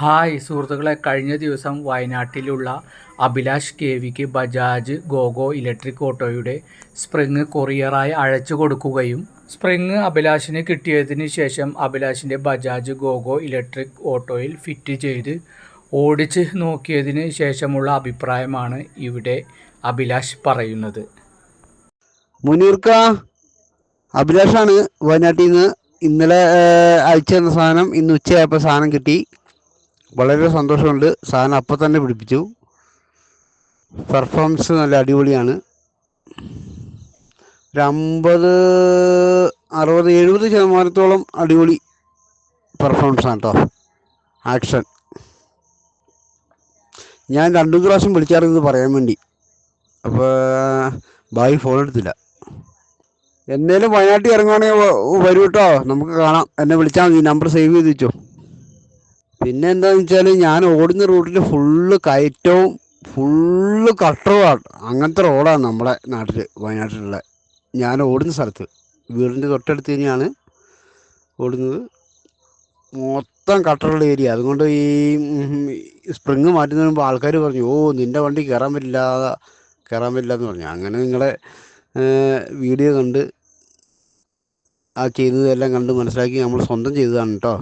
Hi സുഹൃത്തുക്കളെ കഴിഞ്ഞ ദിവസം വയനാട്ടിലുള്ള അഭിലാഷ് കെ വിക്ക് ബജാജ് ഗോഗോ ഇലക്ട്രിക് ഓട്ടോയുടെ സ്പ്രിങ് കൊറിയറായി അഴച്ചു കൊടുക്കുകയും സ്പ്രിങ് അഭിലാഷിന് കിട്ടിയതിന് ശേഷം അഭിലാഷിന്റെ ബജാജ് ഗോഗോ ഇലക്ട്രിക് ഓട്ടോയിൽ ഫിറ്റ് ചെയ്ത് ഓടിച്ച് നോക്കിയതിന് ശേഷമുള്ള അഭിപ്രായമാണ് ഇവിടെ അഭിലാഷ് പറയുന്നത്. മുനീർക്ക അഭിലാഷാണ് വയനാട്ടിൽ നിന്ന് ഇന്നലെ അയച്ചു തന്ന സാധനം ഇന്ന് ഉച്ചയായപ്പോൾ സാധനം കിട്ടി. വളരെ സന്തോഷമുണ്ട്. സാധനം അപ്പം തന്നെ പിടിപ്പിച്ചു. പെർഫോമൻസ് നല്ല അടിപൊളിയാണ്. ഒരു അമ്പത് അറുപത് എഴുപത് ശതമാനത്തോളം അടിപൊളി പെർഫോമൻസ് ആണ് കേട്ടോ ആക്ഷൻ ഞാൻ രണ്ടു പ്രാവശ്യം വിളിച്ചായിരുന്നു പറയാൻ വേണ്ടി. അപ്പോൾ ബായി ഫോൺ എടുത്തില്ല. എന്നേലും വയനാട്ടിൽ ഇറങ്ങുവാണെങ്കിൽ വരൂ കേട്ടോ നമുക്ക് കാണാം. എന്നെ വിളിച്ചാൽ മതി. നമ്പർ സേവ് ചെയ്ത് വെച്ചോ. പിന്നെ എന്താണെന്ന് വെച്ചാൽ ഞാൻ ഓടുന്ന റോഡിൽ ഫുള്ള് കയറ്റവും ഫുള്ള് കട്ടറുമാണ്. അങ്ങനത്തെ റോഡാണ് നമ്മുടെ നാട്ടിൽ വയനാട്ടിലുള്ള. ഞാൻ ഓടുന്ന സ്ഥലത്ത് വീടിന്റെ തൊട്ടടുത്ത് തന്നെയാണ് ഓടുന്നത്. മൊത്തം കട്ടറുള്ള ഏരിയ. അതുകൊണ്ട് ഈ സ്പ്രിങ് മാറ്റുന്നതിന് മുമ്പ് ആൾക്കാർ പറഞ്ഞു ഓ നിന്റെ വണ്ടി കയറാൻ പറ്റില്ല കയറാൻ പറ്റില്ല എന്ന് പറഞ്ഞു. അങ്ങനെ നിങ്ങളെ വീഡിയോ കണ്ട് ആ ചെയ്തതെല്ലാം കണ്ട് മനസ്സിലാക്കി നമ്മൾ സ്വന്തം ചെയ്തതാണ് കേട്ടോ.